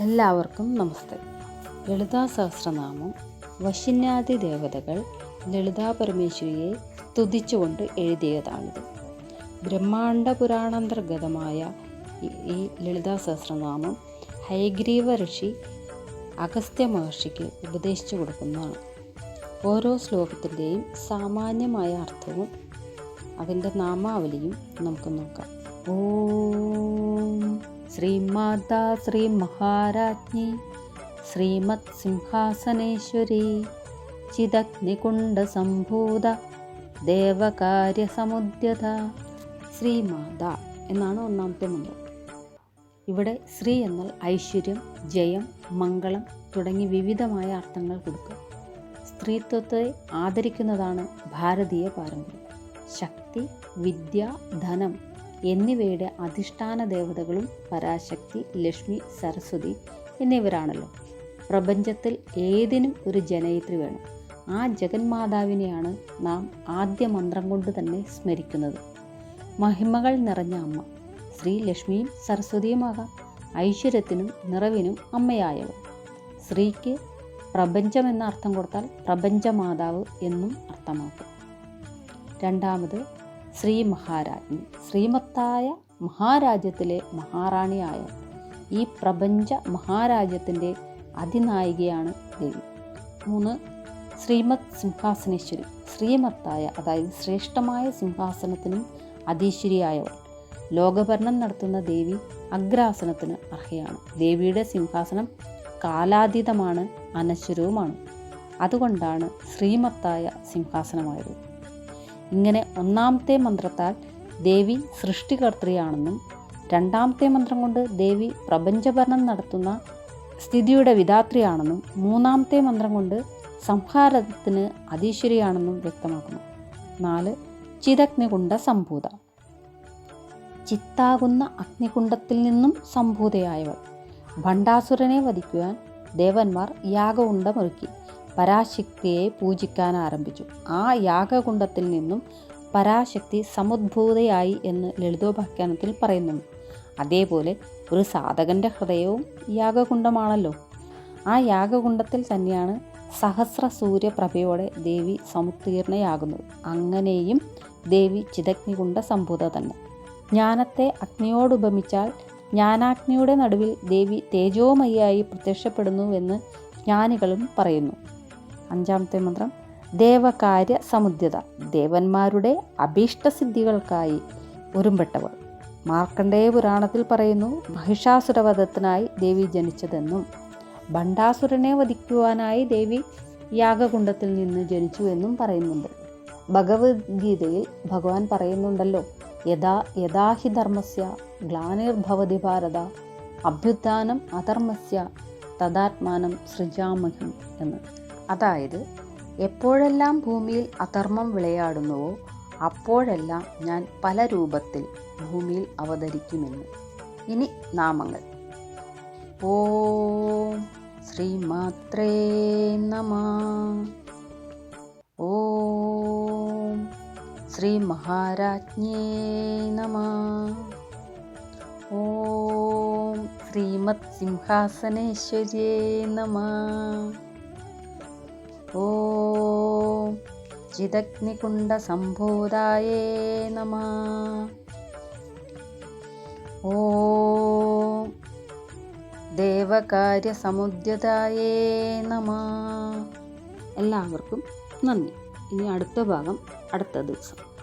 എല്ലാവർക്കും നമസ്തേ. ലളിതാ സഹസ്രനാമം വശിന്യാദി ദേവതകൾ ലളിതാ പരമേശ്വരിയെ സ്തുതിച്ചുകൊണ്ട് എഴുതിയതാണിത്. ബ്രഹ്മാണ്ഡ പുരാണാന്തർഗതമായ ഈ- ലളിതാ സഹസ്രനാമം ഹൈഗ്രീവ ഋഷി അഗസ്ത്യ മഹർഷിക്ക് ഉപദേശിച്ചു കൊടുക്കുന്നതാണ്. ഓരോ ശ്ലോകത്തിന്റെയും സാമാന്യമായ അർത്ഥവും അതിന്റെ നാമാവലിയും നമുക്ക് നോക്കാം. ഓം ശ്രീമാതാ ശ്രീ മഹാരാജ്ഞി ശ്രീമത് സിംഹാസനേശ്വരി ചിതഗ്നികുണ്ടസംഭൂത ദേവകാര്യസമുദ്യത ശ്രീമാത എന്നാണ് ഒന്നാമത്തെ മന്ത്രം. ഇവിടെ ശ്രീ എന്നാൽ ഐശ്വര്യം ജയം മംഗളം തുടങ്ങി വിവിധമായ അർത്ഥങ്ങൾ കൊടുക്കും. സ്ത്രീത്വത്തെ ആദരിക്കുന്നതാണ് ഭാരതീയ പാരമ്പര്യം. ശക്തി വിദ്യ ധനം എന്നിവയുടെ അധിഷ്ഠാന ദേവതകളും പരാശക്തി ലക്ഷ്മി സരസ്വതി എന്നിവരാണല്ലോ. പ്രപഞ്ചത്തിൽ ഏതിനും ഒരു ജനയിത്രി വേണം. ആ ജഗന്മാതാവിനെയാണ് നാം ആദ്യ മന്ത്രം കൊണ്ട് തന്നെ സ്മരിക്കുന്നത്. മഹിമകൾ നിറഞ്ഞ അമ്മ. ശ്രീ ലക്ഷ്മിയും സരസ്വതിയുമാകാം. ഐശ്വര്യത്തിനും നിറവിനും അമ്മയായവർ സ്ത്രീക്ക് പ്രപഞ്ചം എന്ന അർത്ഥം കൊടുത്താൽ പ്രപഞ്ചമാതാവ് എന്നും അർത്ഥമാക്കും. രണ്ടാമത് ശ്രീ മഹാരാജ്ഞി ശ്രീമത്തായ മഹാരാജ്യത്തിലെ മഹാറാണിയായ ഈ പ്രപഞ്ച മഹാരാജ്യത്തിന്റെ അതിനായികയാണ് ദേവി. മൂന്ന് ശ്രീമത് സിംഹാസനേശ്വരി ശ്രീമത്തായ അതായത് ശ്രേഷ്ഠമായ സിംഹാസനത്തിനും അധീശ്വരിയായവൾ. ലോകഭരണം നടത്തുന്ന ദേവി അഗ്രാസനത്തിന് അർഹയാണ്. ദേവിയുടെ സിംഹാസനം കാലാതീതമാണ് അനശ്വരവുമാണ്. അതുകൊണ്ടാണ് ശ്രീമത്തായ സിംഹാസനമായത്. ഇങ്ങനെ ഒന്നാമത്തെ മന്ത്രത്താൽ ദേവി സൃഷ്ടികർത്തൃയാണെന്നും രണ്ടാമത്തെ മന്ത്രം കൊണ്ട് ദേവി പ്രപഞ്ചഭരണം നടത്തുന്ന സ്ഥിതിയുടെ വിധാത്രിയാണെന്നും മൂന്നാമത്തെ മന്ത്രം കൊണ്ട് സംഹാരത്തിന് അതീശ്വരിയാണെന്നും വ്യക്തമാക്കുന്നു. നാല് ചിതഗ്നികുണ്ട സംഭൂത. ചിത്താകുന്ന അഗ്നികുണ്ടത്തിൽ നിന്നും സംഭൂതയായവൾ. ഭണ്ഡാസുരനെ വധിക്കുവാൻ ദേവന്മാർ യാഗകുണ്ടമൊരുക്കി പരാശക്തിയെ പൂജിക്കാൻ ആരംഭിച്ചു. ആ യാഗകുണ്ടത്തിൽ നിന്നും പരാശക്തി സമുദ്ഭൂതയായി എന്ന് ലളിതോപാഖ്യാനത്തിൽ പറയുന്നുണ്ട്. അതേപോലെ ഒരു സാധകന്റെ ഹൃദയവും യാഗകുണ്ടമാണല്ലോ ആ യാഗകുണ്ടത്തിൽ തന്നെയാണ് സഹസ്ര സൂര്യപ്രഭയോടെ ദേവി സമുത്തീർണയാകുന്നത്. അങ്ങനെയും ദേവി ചിതഗ്നികുണ്ട സംഭൂത തന്നെ. ജ്ഞാനത്തെ അഗ്നിയോടുപമിച്ചാൽ ജ്ഞാനാഗ്നിയുടെ നടുവിൽ ദേവി തേജോമയായി പ്രത്യക്ഷപ്പെടുന്നുവെന്ന് ജ്ഞാനികളും പറയുന്നു. അഞ്ചാമത്തെ മന്ത്രം. ദേവകാര്യ സമുദ്യത ദേവന്മാരുടെ അഭീഷ്ടസിദ്ധികൾക്കായി ഒരുമ്പെട്ടവൾ മാർക്കണ്ഡേയ പുരാണത്തിൽ പറയുന്നു മഹിഷാസുരവധത്തിനായി ദേവി ജനിച്ചതെന്നും ഭണ്ഡാസുരനെ വധിക്കുവാനായി ദേവി യാഗകുണ്ടത്തിൽ നിന്ന് ജനിച്ചു എന്നും പറയുന്നുണ്ട്. ഭഗവത്ഗീതയിൽ ഭഗവാൻ പറയുന്നുണ്ടല്ലോ യഥാ യഥാഹി ധർമ്മസ്യ ഗ്ലാനിർഭവതി ഭാരത അഭ്യുത്ഥാനം അധർമ്മസ്യ തദാത്മാനം സൃജാമഹം എന്ന്. അതായത് എപ്പോഴെല്ലാം ഭൂമിയിൽ അധർമ്മം വിളയാടുന്നുവോ അപ്പോഴെല്ലാം ഞാൻ പല രൂപത്തിൽ ഭൂമിയിൽ അവതരിക്കുമെന്ന്. ഇനി നാമങ്ങൾ. ഓം ശ്രീമാത്രേ നമ. ഓം ശ്രീ മഹാരാജ്ഞേ നമ. ഓം ശ്രീമത് സിംഹാസനേശ്വര്യേ നമ. ഓം. ചിദഗ്നികുണ്ടസംഭൂതായേ നമ. ഓം. നമ. എല്ലാവർക്കും നന്ദി. ഇനി അടുത്ത ഭാഗം അടുത്ത ദിവസം.